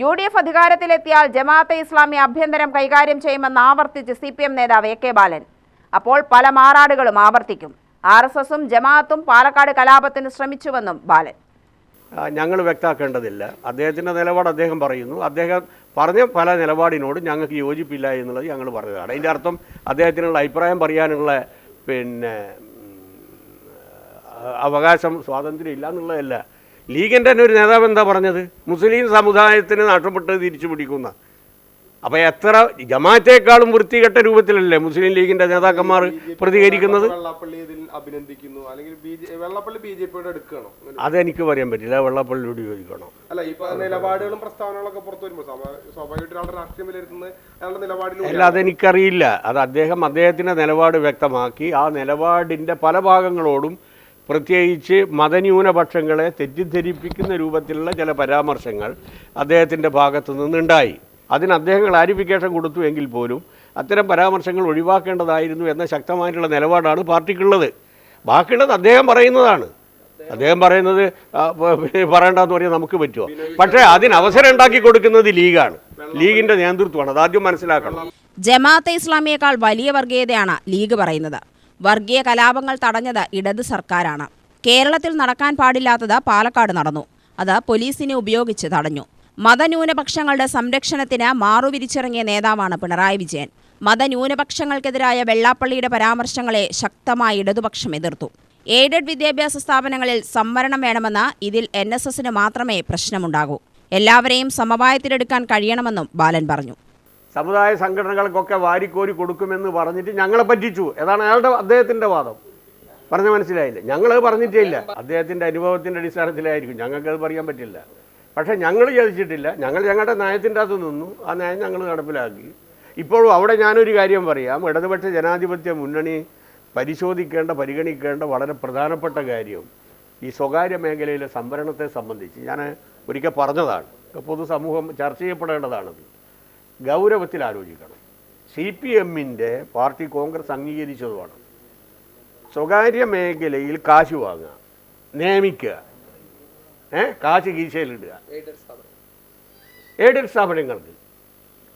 U D F അധികാരത്തിലെത്തിയാൽ ജമാഅത്തെ ഇസ്ലാമി ആഭ്യന്തരം കൈകാര്യം ചെയ്യുമെന്ന് ആവർത്തിച്ച് സി പി എം നേതാവ് എ കെ ബാലൻ. അപ്പോൾ പല മാറാടുകളും ആവർത്തിക്കും. ആർ എസ് എസും ജമാഅത്തും പാലക്കാട് കലാപത്തിന് ശ്രമിച്ചുവെന്നും ബാലൻ. ഞങ്ങൾ വ്യക്തമാക്കേണ്ടതില്ല. അദ്ദേഹത്തിന്റെ നിലപാട് അദ്ദേഹം പറയുന്നു. അദ്ദേഹം പറഞ്ഞ പല നിലപാടിനോട് ഞങ്ങൾക്ക് യോജിപ്പില്ല എന്നുള്ളത് ഞങ്ങൾ പറഞ്ഞതാണ്. അതിന്റെ അർത്ഥം അദ്ദേഹത്തിനുള്ള അഭിപ്രായം പറയാനുള്ള പിന്നെ അവകാശം സ്വാതന്ത്ര്യം ഇല്ല എന്നുള്ളതല്ല. ലീഗിന്റെ തന്നെ ഒരു നേതാവ് എന്താ പറഞ്ഞത്? മുസ്ലിം സമുദായത്തിന് നഷ്ടപ്പെട്ട് തിരിച്ചു പിടിക്കുന്ന. അപ്പോൾ എത്ര ജമാത്തേക്കാളും വൃത്തികെട്ട രൂപത്തിലല്ലേ മുസ്ലിം ലീഗിന്റെ നേതാക്കന്മാർ പ്രതികരിക്കുന്നത്? അഭിനന്ദിക്കുന്നു. അല്ലെങ്കിൽ Vellappally J Vellappally B J പിയുടെ എടുക്കണോ? അതെനിക്ക് പറയാൻ പറ്റില്ല. വെള്ളപ്പള്ളിയോട് ചോദിക്കണം? അല്ല ഇപ്പൊ നിലപാടുകളും പ്രസ്താവനകളൊക്കെ പുറത്തു വരുമ്പോൾ സ്വാഭാ- സ്വാഭാവികമായിട്ട് ഒരാളുടെ രാഷ്ട്രീയം വിലയിരുത്തുന്നത് അയാളുടെ നിലപാടിലൂടെ അല്ല അതെനിക്കറിയില്ല. അത് അദ്ദേഹം അദ്ദേഹത്തിന്റെ നിലപാട് വ്യക്തമാക്കി. ആ നിലപാടിന്റെ പല ഭാഗങ്ങളോടും പ്രത്യേകിച്ച് മതന്യൂനപക്ഷങ്ങളെ തെറ്റിദ്ധരിപ്പിക്കുന്ന രൂപത്തിലുള്ള ചില പരാമർശങ്ങൾ അദ്ദേഹത്തിന്റെ ഭാഗത്തു നിന്നുണ്ടായി. അതിന് അദ്ദേഹം ക്ലാരിഫിക്കേഷൻ കൊടുത്തു എങ്കിൽ പോലും അത്തരം പരാമർശങ്ങൾ ഒഴിവാക്കേണ്ടതായിരുന്നു എന്ന ശക്തമായിട്ടുള്ള നിലപാടാണ് പാർട്ടിക്കുള്ളത്. ബാക്കിയുള്ളത് അദ്ദേഹം പറയുന്നതാണ്. അദ്ദേഹം പറയുന്നത് പറയണ്ടെന്ന് പറയാൻ നമുക്ക് പറ്റുമോ? പക്ഷേ അതിന് അവസരം ഉണ്ടാക്കി കൊടുക്കുന്നത് ലീഗാണ്. ലീഗിന്റെ നേതൃത്വമാണ്. അതാദ്യം മനസ്സിലാക്കണം. ജമാഅത്തെ ഇസ്ലാമിയേക്കാൾ വലിയ വർഗീയതയാണ് ലീഗ് പറയുന്നത്. വർഗീയ കലാപങ്ങൾ തടഞ്ഞത് ഇടത് സർക്കാരാണ്. കേരളത്തിൽ നടക്കാൻ പാടില്ലാത്തത് പാലക്കാട് നടന്നു. അത് പോലീസിനെ ഉപയോഗിച്ച് തടഞ്ഞു. മതന്യൂനപക്ഷങ്ങളുടെ സംരക്ഷണത്തിന് മാറുവിരിച്ചിറങ്ങിയ നേതാവാണ് പിണറായി വിജയൻ. മതന്യൂനപക്ഷങ്ങൾക്കെതിരായ വെള്ളാപ്പള്ളിയുടെ പരാമർശങ്ങളെ ശക്തമായി ഇടതുപക്ഷം എതിർത്തു. എയ്ഡഡ് വിദ്യാഭ്യാസ സ്ഥാപനങ്ങളിൽ സംവരണം വേണമെന്ന് ഇതിൽ എൻ എസ് എസിന് മാത്രമേ പ്രശ്നമുണ്ടാകൂ. എല്ലാവരെയും സമവായത്തിലെടുക്കാൻ കഴിയണമെന്നും ബാലൻ പറഞ്ഞു. സമുദായ സംഘടനകൾക്കൊക്കെ വാരിക്കോരി കൊടുക്കുമെന്ന് പറഞ്ഞിട്ട് ഞങ്ങളെ പറ്റിച്ചു. ഏതാണ് അയാളുടെ അദ്ദേഹത്തിന്റെ വാദം. പറഞ്ഞ മനസ്സിലായില്ല? ഞങ്ങളത് പറഞ്ഞിട്ടേ ഇല്ല അദ്ദേഹത്തിന്റെ അനുഭവത്തിന്റെ അടിസ്ഥാനത്തിലായിരിക്കും. ഞങ്ങൾക്കത് പറയാൻ പറ്റില്ല. പക്ഷേ ഞങ്ങൾ ചോദിച്ചിട്ടില്ല ഞങ്ങൾ ഞങ്ങളുടെ നയത്തിന്റെ അകത്ത് നിന്നു. ആ നയം ഞങ്ങൾ നടപ്പിലാക്കി. ഇപ്പോഴും അവിടെ ഞാനൊരു കാര്യം പറയാം. ഇടതുപക്ഷ ജനാധിപത്യ മുന്നണി പരിശോധിക്കേണ്ട പരിഗണിക്കേണ്ട വളരെ പ്രധാനപ്പെട്ട കാര്യം ഈ സ്വകാര്യ മേഖലയിലെ സംവരണത്തെ സംബന്ധിച്ച് ഞാൻ ഒരിക്കൽ പറഞ്ഞതാണ്. പൊതുസമൂഹം ചർച്ച ചെയ്യപ്പെടേണ്ടതാണത്. ഗൗരവത്തിൽ ആലോചിക്കണം സി പി എമ്മിന്റെ പാർട്ടി കോൺഗ്രസ് അംഗീകരിച്ചതുമാണ്. സ്വകാര്യ മേഖലയിൽ കാശ് വാങ്ങുക നിയമിക്കുക ഏ? കാശ് കീശയിലിടുക. എയ്ഡഡ് സ്ഥാപനങ്ങൾക്ക്.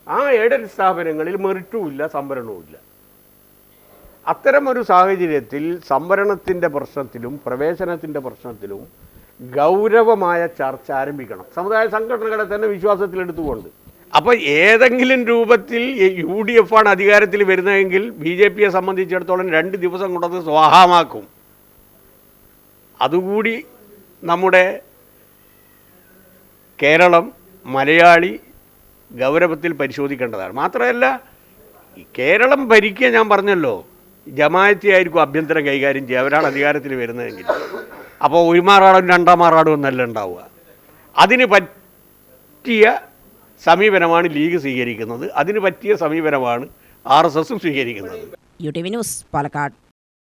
ആ എയ്ഡഡ് സ്ഥാപനങ്ങളിൽ മെറിറ്റും ഇല്ല സംവരണവും ഇല്ല അത്തരമൊരു സാഹചര്യത്തിൽ സംവരണത്തിന്റെ പ്രശ്നത്തിലും പ്രവേശനത്തിന്റെ പ്രശ്നത്തിലും ഗൗരവമായ ചർച്ച ആരംഭിക്കണം. സമുദായ സംഘടനകളെ തന്നെ വിശ്വാസത്തിലെടുത്തുകൊണ്ട്. അപ്പോൾ ഏതെങ്കിലും രൂപത്തിൽ യു ഡി എഫ് ആണ് അധികാരത്തിൽ വരുന്നതെങ്കിൽ ബി ജെ പിയെ സംബന്ധിച്ചിടത്തോളം രണ്ട് ദിവസം കൊണ്ടത് സ്വാഹമാക്കും അതുകൂടി നമ്മുടെ കേരളം മലയാളി ഗൗരവത്തിൽ പരിശോധിക്കേണ്ടതാണ്. മാത്രമല്ല കേരളം ഭരിക്കുക ഞാൻ പറഞ്ഞല്ലോ ജമായത്തിയായിരിക്കും ആഭ്യന്തരം കൈകാര്യം ചെയ്യുക. അവരാണ് അധികാരത്തിൽ വരുന്നതെങ്കിൽ. അപ്പോൾ ഒരു മാറാടും രണ്ടാം മാറാടും എന്നല്ല ഉണ്ടാവുക. അതിന് പറ്റിയ സമീപനമാണ് ലീഗ് സ്വീകരിക്കുന്നത്. അതിന് പറ്റിയ സമീപനമാണ് ആർ എസ് എസും സ്വീകരിക്കുന്നത്. U T V news Palakkad.